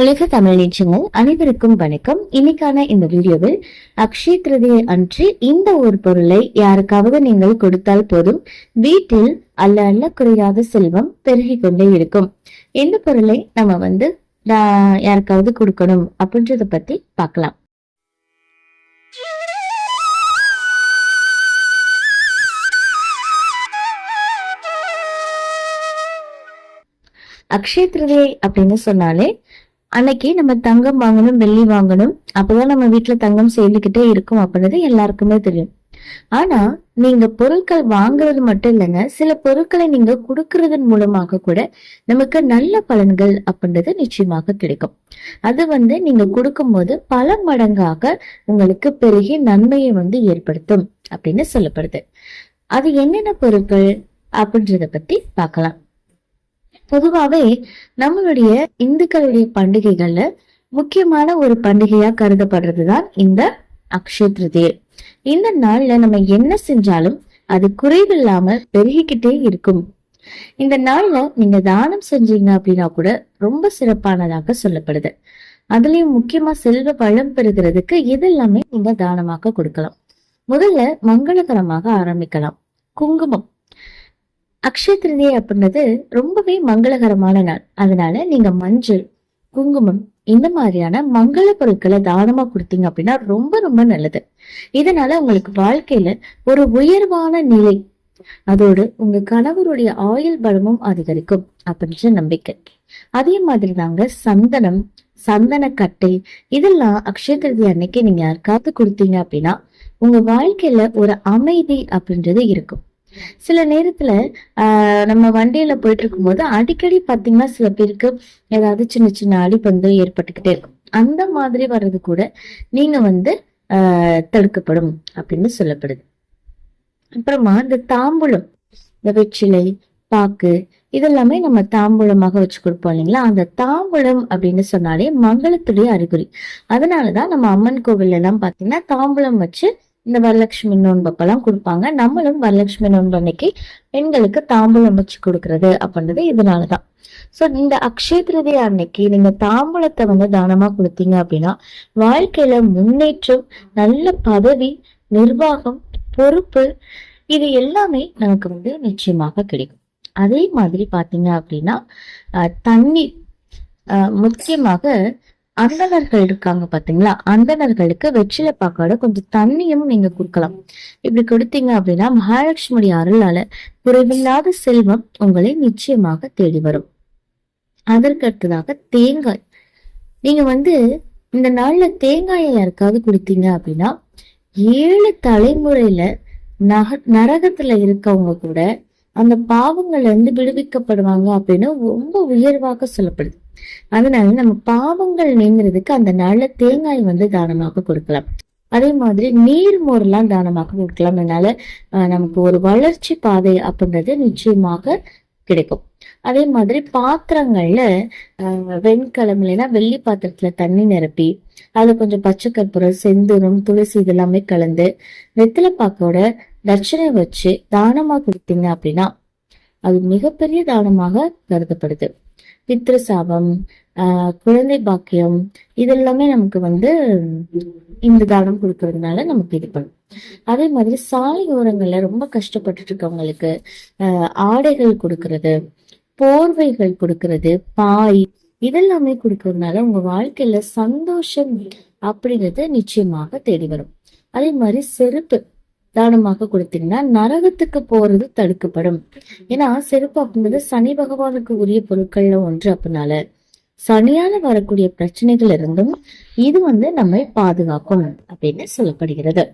உலக தமிழ் நிச்சயங்கள் அனைவருக்கும் வணக்கம். இன்னைக்கான இந்த வீடியோவில் அக்ஷய திருதியை அன்று இந்த ஒரு பொருளை யாருக்காவது நீங்கள் கொடுத்தால் போதும் வீட்டில் அல்ல அல்ல குறையாத செல்வம் பெருகி கொண்டே இருக்கும். இந்த பொருளை நம்ம வந்து யாருக்காவது கொடுக்கணும் அப்படின்றத பத்தி பார்க்கலாம். அக்ஷய திருதியை அப்படின்னு சொன்னாலே அன்னைக்கு நம்ம தங்கம் வாங்கணும் வெள்ளி வாங்கணும். அப்பதான் நம்ம வீட்டுல தங்கம் சேர்ந்துகிட்டே இருக்கும் அப்படின்றது எல்லாருக்குமே தெரியும். ஆனா நீங்க பொருட்கள் வாங்குறது மட்டும் இல்லைங்க சில பொருட்களை நீங்க கொடுக்கறதன் மூலமாக கூட நமக்கு நல்ல பலன்கள் அப்படின்றது நிச்சயமாக கிடைக்கும். அது வந்து நீங்க கொடுக்கும்போது பல மடங்காக உங்களுக்கு பெருகி நன்மையை வந்து ஏற்படுத்தும் அப்படின்னு சொல்லப்படுது. அது என்னென்ன பொருட்கள் அப்படின்றத பத்தி பார்க்கலாம். பொதுவாவே நம்மளுடைய இந்துக்களுடைய பண்டிகைகள்ல முக்கியமான ஒரு பண்டிகையா கருதப்படுறதுதான் இந்த அக்ஷய திருதியை. இந்த நாள்ல நம்ம என்ன செஞ்சாலும் அது குறைவில்லாம பெருகிக்கிட்டே இருக்கும். இந்த நாள்ல நீங்க தானம் செஞ்சீங்க அப்படின்னா கூட ரொம்ப சிறப்பானதாக சொல்லப்படுது. அதுலயும் முக்கியமா செல்வ பழம் பெறுகிறதுக்கு இதெல்லாமே நீங்க தானமாக கொடுக்கலாம். முதல்ல மங்களகரமாக ஆரம்பிக்கலாம். குங்குமம். அக்ஷய திருதியை அப்படின்றது ரொம்பவே மங்களகரமான நாள். அதனால நீங்க மஞ்சள் குங்குமம் இந்த மாதிரியான மங்கள பொருட்களை தானமா கொடுத்தீங்க அப்படின்னா ரொம்ப ரொம்ப நல்லது. இதனால உங்களுக்கு வாழ்க்கையில ஒரு உயர்வான நிலை அதோடு உங்க கணவருடைய ஆயுள் பலமும் அதிகரிக்கும் அப்படின்ற நம்பிக்கை. அதே மாதிரி தாங்க சந்தனம் சந்தனக்கட்டை இதெல்லாம் அக்ஷய திருதி அன்னைக்கு நீங்க யாருக்காவது கொடுத்தீங்க அப்படின்னா உங்க வாழ்க்கையில ஒரு அமைதி அப்படின்றது இருக்கும். சில நேரத்துல நம்ம வண்டியில போயிட்டு இருக்கும்போது அடிக்கடி பாத்தீங்கன்னா சில பேருக்கு ஏதாவது சின்ன சின்ன அடிபந்து ஏற்பட்டுக்கிட்டே இருக்கும். அந்த மாதிரி வர்றது கூட நீங்க வந்து தடுக்கப்படும் அப்படின்னு சொல்லப்படுது. அப்புறமா இந்த தாம்பூலம் இந்த வெற்றிலை பாக்கு இதெல்லாமே நம்ம தாம்பூலமாக வச்சு கொடுப்போம் இல்லைங்களா? அந்த தாம்பூலம் அப்படின்னு சொன்னாலே மங்களத்துடைய அறிகுறி. அதனாலதான் நம்ம அம்மன் கோவில் எல்லாம் பாத்தீங்கன்னா தாம்பூலம் வச்சு இந்த வரலட்சுமி நோன்பப்பெல்லாம் கொடுப்பாங்க. நம்மளும் வரலட்சுமி நோன்பு அன்னைக்கு பெண்களுக்கு தாம்பூலம் வச்சு கொடுக்கறது அப்படின்றது இதனாலதான். சோ இந்த அக்ஷய திருதியை அன்னைக்கு நீங்க தாம்பூலத்தை வந்து தானமா கொடுத்தீங்க அப்படின்னா வாழ்க்கையில முன்னேற்றம் நல்ல பதவி நிர்வாகம் பொறுப்பு இது எல்லாமே நமக்கு வந்து நிச்சயமாக கிடைக்கும். அதே மாதிரி பாத்தீங்க அப்படின்னா அஹ், தண்ணீர் அஹ், முக்கியமாக அந்தணர்கள் இருக்காங்க பாத்தீங்களா? அந்தணர்களுக்கு வெற்றிலை பாக்கோட கொஞ்சம் தண்ணியும் நீங்க கொடுக்கலாம். இப்படி கொடுத்தீங்க அப்படின்னா மகாலட்சுமியுடைய அருளால குறைவில்லாத செல்வம் உங்களை நிச்சயமாக தேடி வரும். அதற்கு அடுத்ததாக தேங்காய். நீங்க வந்து இந்த நாள்ல தேங்காயை யாருக்காவது கொடுத்தீங்க அப்படின்னா ஏழு தலைமுறையில நக நரகத்துல இருக்கவங்க கூட அந்த பாவங்கள்ல இருந்து விடுவிக்கப்படுவாங்க அப்படின்னு ரொம்ப உயர்வாக சொல்லப்படுது. அதனால நம்ம பாவங்கள் நீங்கிறதுக்கு அந்த நாள்ல தேங்காய் வந்து தானமாக கொடுக்கலாம். அதே மாதிரி நீர் மோர்லாம் தானமாக கொடுக்கலாம். அதனால ஆஹ், நமக்கு ஒரு வளர்ச்சி பாதை அப்படின்றது நிச்சயமாக கிடைக்கும். அதே மாதிரி பாத்திரங்கள்ல ஆஹ், வெண்கலம் இல்லைன்னா வெள்ளி பாத்திரத்துல தண்ணி நிரப்பி அதுல கொஞ்சம் பச்சை கற்பூரம் செந்தூரம் துளசி இதெல்லாமே கலந்து வெத்திலை பாக்கோட தட்சணை வச்சு தானமா கொடுத்தீங்க அப்படின்னா அது மிகப்பெரிய தானமாக கருதப்படுது. பித்ரு சாபம் ஆஹ் குழந்தை பாக்கியம் இதெல்லாமே நமக்கு வந்து இந்த தானம் கொடுக்கறதுனால நமக்கு இது பண்ணும். அதே மாதிரி சாலை ஓரங்கள்ல ரொம்ப கஷ்டப்பட்டுட்டு இருக்கவங்களுக்கு ஆஹ் ஆடைகள் கொடுக்கறது போர்வைகள் கொடுக்கறது பாய் இதெல்லாமே கொடுக்கறதுனால உங்க வாழ்க்கையில சந்தோஷம் அப்படிங்கிறது நிச்சயமாக தேடி வரும். அதே மாதிரி செருப்பு தானமாக கொடுத்தீங்கன்னா நரகத்துக்கு போறது தடுக்கப்படும். ஏன்னா செருப்பு அப்படின்றது சனி பகவானுக்கு உரிய பொருட்கள்ல ஒன்று அப்படின்னால சனியால வரக்கூடிய பிரச்சனைகள் இருந்தும் இது வந்து நம்மை பாதுகாக்கும் அப்படின்னு சொல்லப்படுகிறது.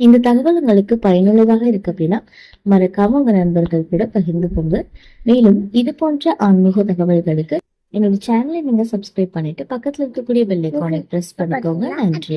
இந்த தகவல் உங்களுக்கு பயனுள்ளதாக இருக்கு அப்படின்னா மறக்காம உங்க நண்பர்கள் கூட பகிர்ந்து கொண்டு மேலும் இது போன்ற ஆன்மீக தகவல்களுக்கு என்னோட சேனலை நீங்க சப்ஸ்கிரைப் பண்ணிட்டு பக்கத்துல இருக்கக்கூடிய பெல் ஐக்கானை பிரஸ் பண்ணிக்கோங்க. நன்றி.